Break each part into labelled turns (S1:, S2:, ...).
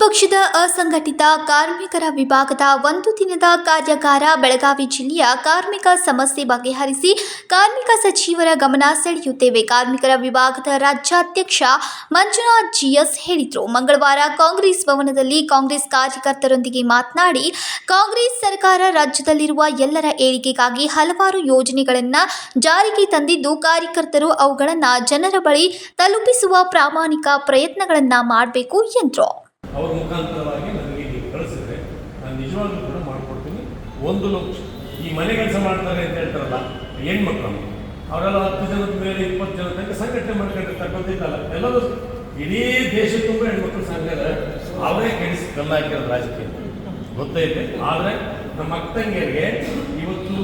S1: ಪಕ್ಷದ ಅಸಂಘಟಿತ ಕಾರ್ಮಿಕರ ವಿಭಾಗದ ಒಂದು ದಿನದ ಕಾರ್ಯಾಗಾರ ಬೆಳಗಾವಿ ಜಿಲ್ಲೆಯ ಕಾರ್ಮಿಕ ಸಮಸ್ಯೆ ಬಗೆಹರಿಸಿ ಕಾರ್ಮಿಕ ಸಚಿವರ ಗಮನ ಸೆಳೆಯುತ್ತೇವೆ. ಕಾರ್ಮಿಕರ ವಿಭಾಗದ ರಾಜ್ಯಾಧ್ಯಕ್ಷ ಮಂಜುನಾಥ್ ಜಿಎಸ್ ಹೇಳಿದರು. ಮಂಗಳವಾರ ಕಾಂಗ್ರೆಸ್ ಭವನದಲ್ಲಿ ಕಾಂಗ್ರೆಸ್ ಕಾರ್ಯಕರ್ತರೊಂದಿಗೆ ಮಾತನಾಡಿ, ಕಾಂಗ್ರೆಸ್ ಸರ್ಕಾರ ರಾಜ್ಯದಲ್ಲಿರುವ ಎಲ್ಲರ ಏಳಿಗೆಗಾಗಿ ಹಲವಾರು ಯೋಜನೆಗಳನ್ನು ಜಾರಿಗೆ ತಂದಿದ್ದು, ಕಾರ್ಯಕರ್ತರು ಅವುಗಳನ್ನು ಜನರ ಬಳಿ ತಲುಪಿಸುವ ಪ್ರಾಮಾಣಿಕ ಪ್ರಯತ್ನಗಳನ್ನು ಮಾಡಬೇಕು ಎಂದರು.
S2: ಅವ್ರ ಮುಖಾಂತರವಾಗಿ ನನಗೆ ನೀವು ಕಳಿಸಿದ್ರೆ ನಾನು ನಿಜವಾಗ್ಲೂ ಕೂಡ ಮಾಡಿಕೊಡ್ತೀನಿ. ಒಂದು ಲಕ್ಷ. ಈ ಮನೆ ಕೆಲಸ ಮಾಡ್ತಾರೆ ಅಂತ ಹೇಳ್ತಾರಲ್ಲ, ಹೆಣ್ಮಕ್ಳು. ಅವರೆಲ್ಲ ಹತ್ತು ಜನದ ಮೇಲೆ, ಇಪ್ಪತ್ತು ಜನ ತನಕ ಸಂಘಟನೆ ಮಾಡ್ಕೊಂಡಿರ್ತಾರೆ ಗೊತ್ತಿದ್ದಲ್ಲ ಎಲ್ಲರೂ ಇಡೀ ದೇಶ ತುಂಬ ಹೆಣ್ಮಕ್ಳು ಸಂಘ ಇದೆ. ಅವರೇ ಕೆಡಿಸಿ ಕಲ್ಲಾಕಿರೋ ರಾಜಕೀಯ. ಗೊತ್ತೈತೆ ಆದರೆ ನಮ್ಮ ಅಕ್ಕಂಗಿಯರಿಗೆ ಇವತ್ತು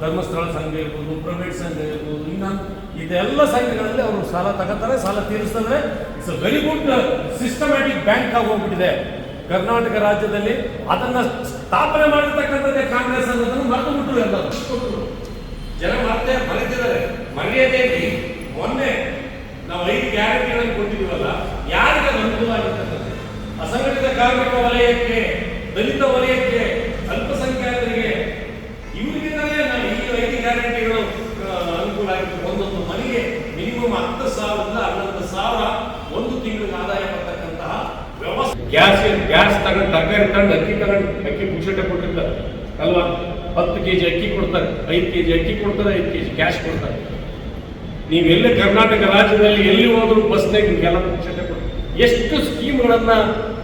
S2: ಧರ್ಮಸ್ಥಳ ಸಂಘ ಇರ್ಬೋದು ಪ್ರೈವೇಟ್ ಸಂಘ ಇರ್ಬೋದು ಇನ್ನೊಂದು ಇದೆಲ್ಲ ಸಂಘಗಳಲ್ಲಿ ಅವರು ಸಾಲ ತಗೋತಾರೆ, ಸಾಲ ತೀರಿಸ್ತಾರೆ it's a very good systematic bank ಆಗಿ ಕರ್ನಾಟಕ ರಾಜ್ಯದಲ್ಲಿ ಅದನ್ನ ಸ್ಥಾಪನೆ ಮಾಡಿರ್ತಕ್ಕಂಥದ್ದೇ ಕಾಂಗ್ರೆಸ್ ಅನ್ನೋದನ್ನು ಮರೆತು ಬಿಟ್ಟರು ಎಲ್ಲರೂ. ಜನ ಮತ್ತೆ ಮರೆತಿದ್ದಾರೆ. ಮರ್ಯಾದೆಯಲ್ಲಿ ಮೊನ್ನೆ ನಾವು ಐದು ಗ್ಯಾರಂಟಿಗಳನ್ನು ಕೊಟ್ಟಿದ್ದೀವಲ್ಲ, ಯಾರಿಗೆ ಅನುಕೂಲ ಆಗಿರ್ತಕ್ಕಂಥದ್ದು ಅಸಂಘಟಿತ ಕಾರ್ಮಿಕ ವಲಯಕ್ಕೆ, ದಲಿತ ವಲಯಕ್ಕೆ, ಅಲ್ಪಸಂಖ್ಯಾತರಿಗೆ, ಇವರಿಗಿಂತಲೇ ನಾವು ಈ ಐದು ಗ್ಯಾರಂಟಿಗಳು ಅನುಕೂಲ ಆಗಿತ್ತು ಒಂದೊಂದು ಮಿನಿಮಮ್ ಹತ್ತು ಸಾವಿರದಿಂದ ಹನ್ನೊಂದು ಸಾವಿರ ಒಂದು ತಿಂಗಳಿಗೆ ಆದಾಯ ಬರ್ತಕ್ಕಂತಹ ವ್ಯವಸ್ಥೆ. ಗ್ಯಾಸ್ ಗ್ಯಾಸ್ ತಗೊಂಡು ತರಕಾರಿ ತಗೊಂಡು, ಅಕ್ಕಿ ತಗೊಂಡು, ಅಕ್ಕಿ ಪುಕ್ಷಟೆ ಕೊಟ್ಟಿರ್ತಾರೆ. ಅಲ್ವಾ ಹತ್ತು ಕೆ ಜಿ ಅಕ್ಕಿ ಕೊಡ್ತಾರೆ. ಐದು ಕೆ ಜಿ ಅಕ್ಕಿ ಕೊಡ್ತಾರೆ, ಐದು ಕೆ ಜಿ ಕ್ಯಾಶ್ ಕೊಡ್ತಾರೆ ನೀವೆಲ್ಲೇ ಕರ್ನಾಟಕ ರಾಜ್ಯದಲ್ಲಿ ಎಲ್ಲಿ ಹೋದ್ರು ಬಸ್ನಾಗ ನಿಮಗೆಲ್ಲ ಪುಕ್ಷಟೆ ಕೊಡ್ತಾರೆ. ಎಷ್ಟು ಸ್ಕೀಮ್ಗಳನ್ನ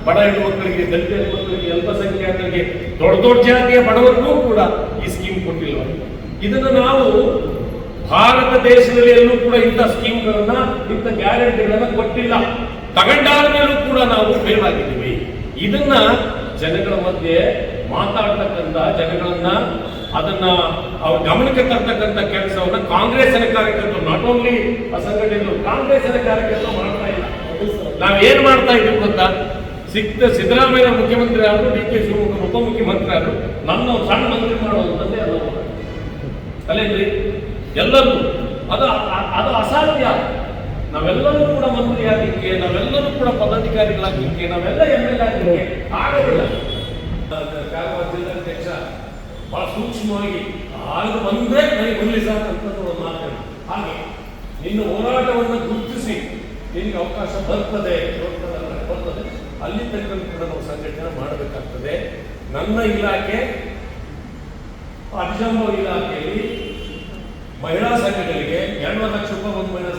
S2: ಬಡ ಹೆಣ್ಮಕ್ಳಿಗೆ ದಲಿತ ಹೆಣ್ಮಕ್ಳಿಗೆ ಅಲ್ಪಸಂಖ್ಯಾತರಿಗೆ ದೊಡ್ಡ ದೊಡ್ಡ ಜಾತಿಯ ಬಡವರಿಗೂ ಕೂಡ ಈ ಸ್ಕೀಮ್ ಕೊಟ್ಟಿಲ್ಲ. ಇದನ್ನು ನಾವು ಭಾರತ ದೇಶದಲ್ಲಿ ಎಲ್ಲೂ ಕೂಡ ಇಂಥ ಸ್ಕೀಮ್ಗಳನ್ನ, ಇಂಥ ಗ್ಯಾರಂಟಿಗಳನ್ನ ಕೊಟ್ಟಿಲ್ಲ. ತಗೊಂಡಾದ ಮೇಲೂ ಕೂಡ ನಾವು ಫೇಲ್ ಆಗಿದ್ದೀವಿ. ಇದನ್ನ ಜನಗಳ ಮಧ್ಯೆ ಮಾತಾಡ್ತಕ್ಕಂಥ ಜನಗಳನ್ನ ಅದನ್ನ ಅವ್ರ ಗಮನಕ್ಕೆ ತರ್ತಕ್ಕಂಥ ಕೆಲಸವನ್ನ ಕಾಂಗ್ರೆಸ್ ಕಾರ್ಯಕರ್ತರು ನಾಟ್ ಓನ್ಲಿ ಅಸಂಘಟಿತರು ಕಾಂಗ್ರೆಸ್ನ ಕಾರ್ಯಕರ್ತರು ಮಾಡ್ತಾ ಇಲ್ಲ. ನಾವ್ ಏನ್ ಮಾಡ್ತಾ ಇದ್ದೀವಿ ಗೊತ್ತಾ? ಸಿಕ್ತ ಸಿದ್ದರಾಮಯ್ಯ ಮುಖ್ಯಮಂತ್ರಿ ಆದ್ರು, ಡಿ ಕೆ ಶಿವಮೊಗ್ಗ ಉಪಮುಖ್ಯಮಂತ್ರಿ ಆದ್ರು, ನನ್ನ ಸಣ್ಣ ಮಂತ್ರಿ ಮಾಡೋದು ಅಲ್ಲ ಅಲ್ಲೇನ್ರಿ ಎಲ್ಲರೂ, ಅದು ಅದು ಅಸಾಧ್ಯ. ನಾವೆಲ್ಲರೂ ಕೂಡ ಮಂತ್ರಿ ಆಗಲಿಕ್ಕೆ ನಾವೆಲ್ಲರೂ ಕೂಡ ಪದಾಧಿಕಾರಿಗಳಾಗಲಿಕ್ಕೆ ನಾವೆಲ್ಲ ಎಂ ಎಲ್ ಆಗಲಿಕ್ಕೆ ಆಗೋದಿಲ್ಲ. ಕಾರವಾರ ಜಿಲ್ಲಾಧ್ಯಕ್ಷ ಬಹಳ ಸೂಕ್ಷ್ಮವಾಗಿ ಆಗ ಬಂದ್ರೆ ಕೈ ಬರಲಿ ಸರ್ ಒಂದು ಹಾಗೆ ನಿನ್ನ ಹೋರಾಟವನ್ನು ಗುರುತಿಸಿ ನಿನಗೆ ಅವಕಾಶ ಬರ್ತದೆ ಬರ್ತದೆ ಅಲ್ಲಿ ತನಕ ಕೂಡ ನಾವು ಸಂಘಟನೆ ಮಾಡಬೇಕಾಗ್ತದೆ. ನನ್ನ ಇಲಾಖೆ ಅಭಿಜಂಬ ಇಲಾಖೆಯಲ್ಲಿ ಮಹಿಳಾ ಸಂಘಗಳಿಗೆ ಎರಡು ಲಕ್ಷ ರೂಪಾಯಿ ಒಂದು ಮಹಿಳಾ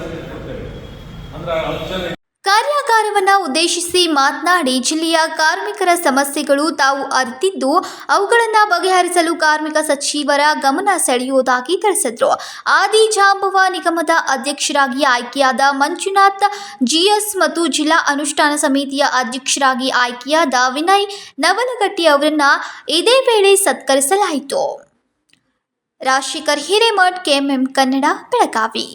S2: ಅಂದ್ರೆ
S1: ಕಾರ್ಯಾಗಾರವನ್ನು ಉದ್ದೇಶಿಸಿ ಮಾತನಾಡಿ ಜಿಲ್ಲೆಯ ಕಾರ್ಮಿಕರ ಸಮಸ್ಯೆಗಳು ತಾವು ಅರಿತಿದ್ದು ಅವುಗಳನ್ನು ಬಗೆಹರಿಸಲು ಕಾರ್ಮಿಕ ಸಚಿವರ ಗಮನ ಸೆಳೆಯುವುದಾಗಿ ತಿಳಿಸಿದರು. ಆದಿಜಾಂಬವ ನಿಗಮದ ಅಧ್ಯಕ್ಷರಾಗಿ ಆಯ್ಕೆಯಾದ ಮಂಜುನಾಥ್, ಜಿಎಸ್ ಮತ್ತು ಜಿಲ್ಲಾ ಅನುಷ್ಠಾನ ಸಮಿತಿಯ ಅಧ್ಯಕ್ಷರಾಗಿ ಆಯ್ಕೆಯಾದ ವಿನಯ್ ನವಲಗಟ್ಟಿ ಅವರನ್ನು ಇದೇ ವೇಳೆ ಸತ್ಕರಿಸಲಾಯಿತು. ರಾಜಶೇಖರ್ ಹಿರೇಮಠ್ ಕೆಎಂಎಂ ಕನ್ನಡ ಬೆಳಗಾವಿ